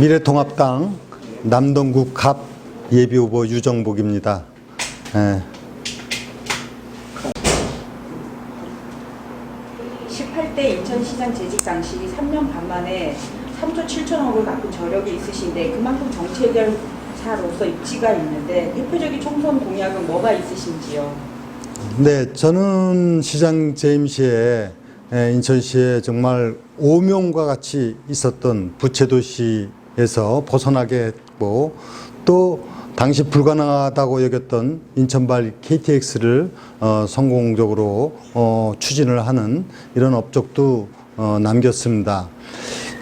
미래통합당 남동구 갑 예비후보 유정복입니다. 예. 18대 인천시장 재직 당시 3년 반 만에 3조 7천억을 갚은 저력이 있으신데 그만큼 정책을사로서 입지가 있는데 대표적인 총선 공약은 뭐가 있으신지요? 네, 저는 시장 재임 시에 에, 인천시에 정말 오명과 같이 있었던 부채도시 에서 벗어나게 했고 또 당시 불가능하다고 여겼던 인천발 KTX를 어, 성공적으로 어, 추진을 하는 이런 업적도 어, 남겼습니다.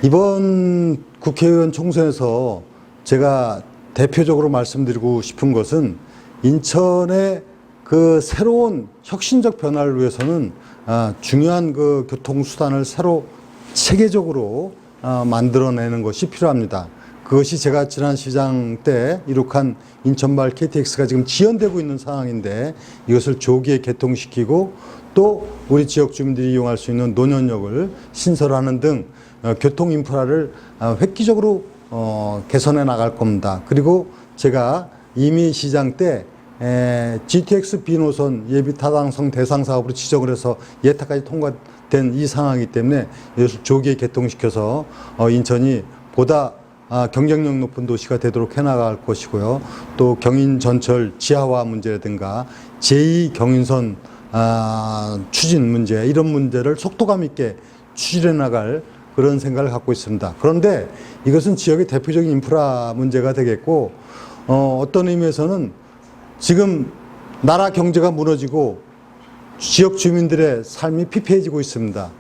이번 국회의원 총선에서 제가 대표적으로 말씀드리고 싶은 것은 인천의 그 새로운 혁신적 변화를 위해서는 아, 중요한 그 교통수단을 새로 체계적으로 아, 만들어내는 것이 필요합니다. 그것이 제가 지난 시장 때 이룩한 인천발 KTX가 지금 지연되고 있는 상황인데 이것을 조기에 개통시키고 또 우리 지역 주민들이 이용할 수 있는 노년역을 신설하는 등 어, 교통 인프라를 어, 획기적으로 어, 개선해 나갈 겁니다. 그리고 제가 이미 시장 때 에, GTX B노선 예비 타당성 대상 사업으로 지정을 해서 예타까지 통과된 이 상황이기 때문에 이것을 조기에 개통시켜서 어, 인천이 보다 아, 경쟁력 높은 도시가 되도록 해나갈 것이고요. 또 경인 전철 지하화 문제라든가 제2 경인선 아, 추진 문제 이런 문제를 속도감 있게 추진해 나갈 그런 생각을 갖고 있습니다. 그런데 이것은 지역의 대표적인 인프라 문제가 되겠고 어, 어떤 의미에서는 지금 나라 경제가 무너지고 지역 주민들의 삶이 피폐해지고 있습니다.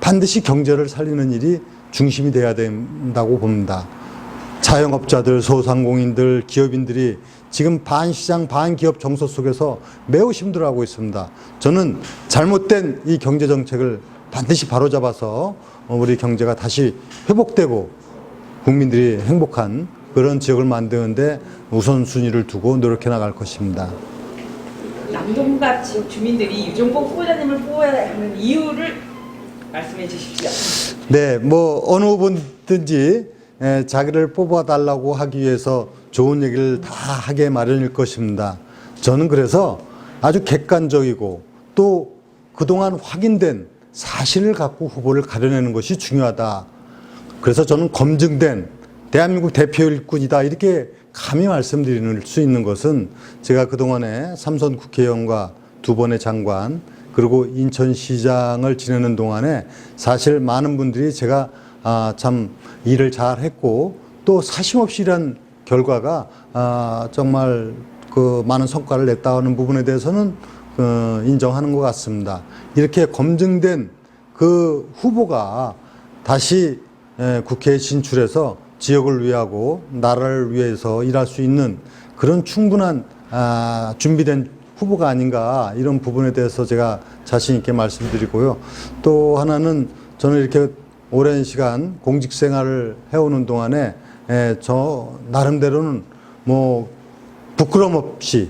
반드시 경제를 살리는 일이 중심이 돼야 된다고 봅니다. 자영업자들, 소상공인들, 기업인들이 지금 반시장, 반기업 정서 속에서 매우 힘들어하고 있습니다. 저는 잘못된 이 경제 정책을 반드시 바로잡아서 우리 경제가 다시 회복되고 국민들이 행복한 그런 지역을 만드는데 우선순위를 두고 노력해 나갈 것입니다. 남동갑 지역 주민들이 유종복 후보자님을 뽑아야 하는 이유를 말씀해 주십시오. 네, 뭐 어느 에, 자기를 뽑아달라고 하기 위해서 좋은 얘기를 다 하게 마련일 것입니다. 저는 그래서 아주 객관적이고 또 그동안 확인된 사실을 갖고 후보를 가려내는 것이 중요하다. 그래서 저는 검증된 대한민국 대표 일꾼이다. 이렇게 감히 말씀드릴 수 있는 것은 제가 그동안에 삼선 국회의원과 두 번의 장관 그리고 인천시장을 지내는 동안에 사실 많은 분들이 제가 아, 참 일을 잘 했고 또 사심없이 일한 결과가 아, 정말 그 많은 성과를 냈다는 부분에 대해서는 어, 인정하는 것 같습니다. 이렇게 검증된 그 후보가 다시 에, 국회에 진출해서 지역을 위하고 나라를 위해서 일할 수 있는 그런 충분한 아, 준비된 후보가 아닌가 이런 부분에 대해서 제가 자신 있게 말씀드리고요. 또 하나는 저는 이렇게 오랜 시간 공직 생활을 해오는 동안에 에, 저 나름대로는 뭐 부끄럼 없이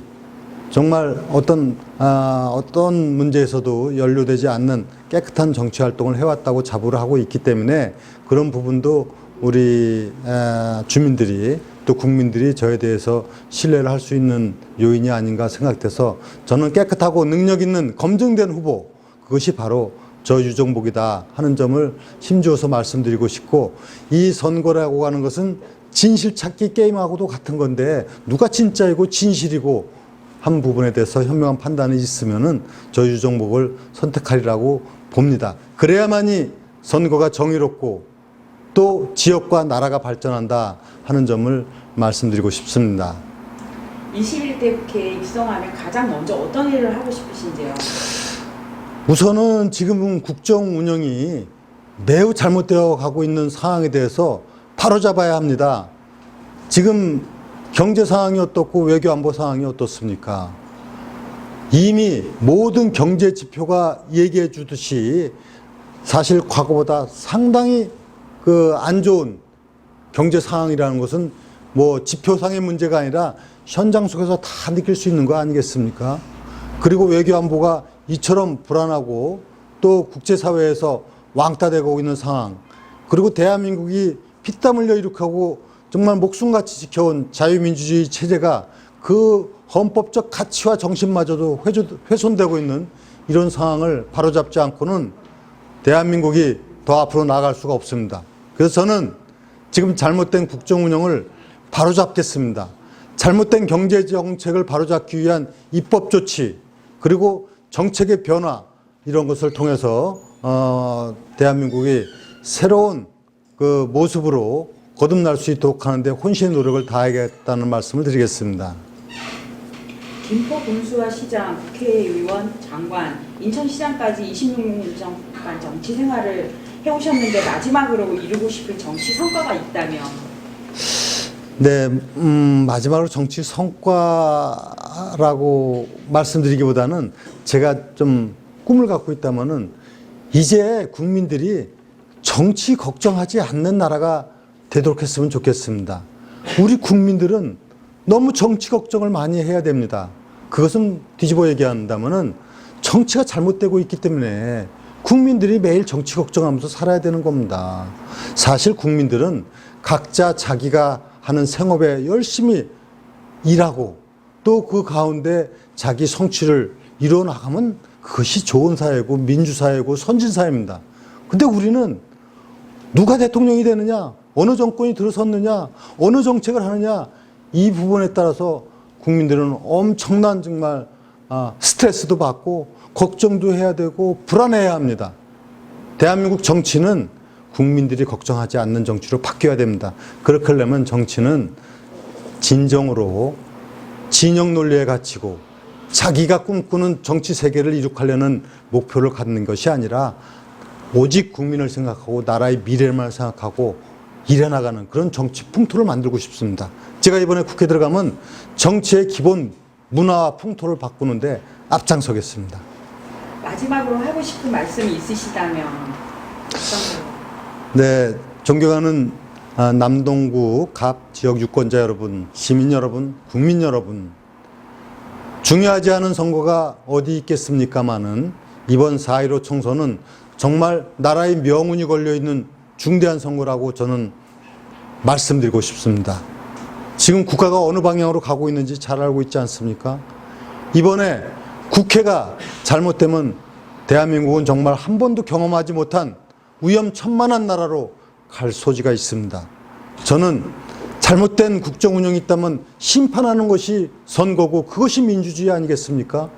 정말 어떤 아, 어떤 문제에서도 연루되지 않는 깨끗한 정치 활동을 해왔다고 자부를 하고 있기 때문에 그런 부분도 우리 에, 주민들이 또 국민들이 저에 대해서 신뢰를 할 수 있는 요인이 아닌가 생각돼서 저는 깨끗하고 능력 있는 검증된 후보 그것이 바로 저 유정복이다 하는 점을 힘주어서 말씀드리고 싶고 이 선거라고 하는 것은 진실 찾기 게임하고도 같은 건데 누가 진짜이고 진실이고 한 부분에 대해서 현명한 판단이 있으면은 저 유정복을 선택하리라고 봅니다. 그래야만이 선거가 정의롭고 또 지역과 나라가 발전한다 하는 점을 말씀드리고 싶습니다. 21대 국회에 입성하면 가장 먼저 어떤 일을 하고 싶으신지요? 우선은 지금은 국정 운영이 매우 잘못되어 가고 있는 상황에 대해서 바로잡아야 합니다. 지금 경제 상황이 어떻고 외교 안보 상황이 어떻습니까? 이미 모든 경제 지표가 얘기해 주듯이 사실 과거보다 상당히 그 안 좋은 경제 상황이라는 것은 뭐 지표상의 문제가 아니라 현장 속에서 다 느낄 수 있는 거 아니겠습니까? 그리고 외교 안보가 이처럼 불안하고 또 국제사회에서 왕따되고 있는 상황 그리고 대한민국이 피땀 흘려 이룩하고 정말 목숨같이 지켜온 자유민주주의 체제가 그 헌법적 가치와 정신마저도 훼손- 훼손되고 있는 이런 상황을 바로잡지 않고는 대한민국이 더 앞으로 나아갈 수가 없습니다. 그래서 저는 지금 잘못된 국정 운영을 바로잡겠습니다. 잘못된 경제 정책을 바로잡기 위한 입법 조치 그리고 정책의 변화 이런 것을 통해서 어, 대한민국이 새로운 그 모습으로 거듭날 수 있도록 하는데 혼신의 노력을 다하겠다는 말씀을 드리겠습니다. 김포 군수와 시장, 국회의원, 장관, 인천시장까지 26년 정간 정치 생활을 해오셨는데 마지막으로 이루고 싶은 정치 성과가 있다면 네, 음, 마지막으로 정치 성과라고 말씀드리기보다는 제가 좀 꿈을 갖고 있다면은 이제 국민들이 정치 걱정하지 않는 나라가 되도록 했으면 좋겠습니다. 우리 국민들은 너무 정치 걱정을 많이 해야 됩니다. 그것은 뒤집어 얘기한다면은 정치가 잘못되고 있기 때문에 국민들이 매일 정치 걱정하면서 살아야 되는 겁니다. 사실 국민들은 각자 자기가 하는 생업에 열심히 일하고 또 그 가운데 자기 성취를 이루어 나가면 그것이 좋은 사회고 민주사회고 선진사회입니다. 근데 우리는 누가 대통령이 되느냐, 어느 정권이 들어섰느냐, 어느 정책을 하느냐, 이 부분에 따라서 국민들은 엄청난 정말 아, 스트레스도 받고 걱정도 해야 되고 불안해야 합니다. 대한민국 정치는 국민들이 걱정하지 않는 정치로 바뀌어야 됩니다. 그렇게 하려면 정치는 진정으로 진영 논리에 갇히고 자기가 꿈꾸는 정치 세계를 이룩하려는 목표를 갖는 것이 아니라 오직 국민을 생각하고 나라의 미래만 생각하고 일해나가는 그런 정치 풍토를 만들고 싶습니다. 제가 이번에 국회 들어가면 정치의 기본 문화와 풍토를 바꾸는데 앞장서겠습니다. 마지막으로 하고 싶은 말씀이 있으시다면? 네, 존경하는 아, 남동구 갑 지역 유권자 여러분, 시민 여러분, 국민 여러분, 중요하지 않은 선거가 어디 있겠습니까마는 이번 4.15 총선은 정말 나라의 명운이 걸려 있는 중대한 선거라고 저는 말씀드리고 싶습니다. 지금 국가가 어느 방향으로 가고 있는지 잘 알고 있지 않습니까? 이번에 국회가 잘못되면 대한민국은 정말 한 번도 경험하지 못한 위험천만한 나라로 갈 소지가 있습니다. 저는 잘못된 국정 운영이 있다면 심판하는 것이 선거고 그것이 민주주의 아니겠습니까?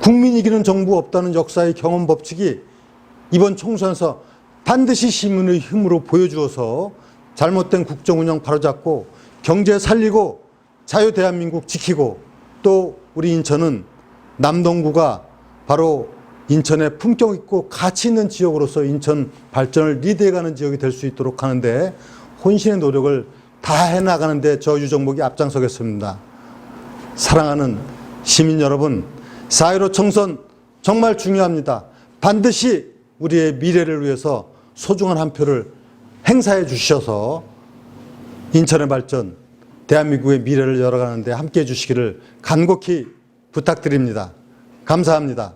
국민 이기는 정부 없다는 역사의 경험 법칙이 이번 총선에서 반드시 시민의 힘으로 보여주어서 잘못된 국정 운영 바로잡고 경제 살리고 자유 대한민국 지키고 또 우리 인천은 남동구가 바로 인천의 품격 있고 가치 있는 지역으로서 인천 발전을 리드해가는 지역이 될 수 있도록 하는데 혼신의 노력을 다 해나가는데 저 유정복이 앞장서겠습니다. 사랑하는 시민 여러분, 4.15 총선 정말 중요합니다. 반드시 우리의 미래를 위해서 소중한 한 표를 행사해 주셔서 인천의 발전, 대한민국의 미래를 열어가는데 함께 해 주시기를 간곡히 부탁드립니다. 감사합니다.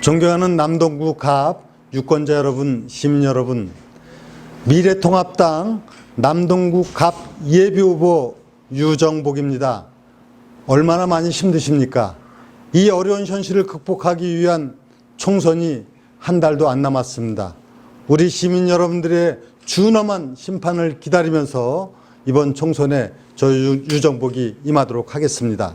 존경하는 남동구 갑 유권자 여러분, 시민 여러분, 미래통합당 남동구 갑 예비후보 유정복입니다. 얼마나 많이 힘드십니까? 이 어려운 현실을 극복하기 위한 총선이 한 달도 안 남았습니다. 우리 시민 여러분들의 준엄한 심판을 기다리면서 이번 총선에 저 유- 유정복이 임하도록 하겠습니다.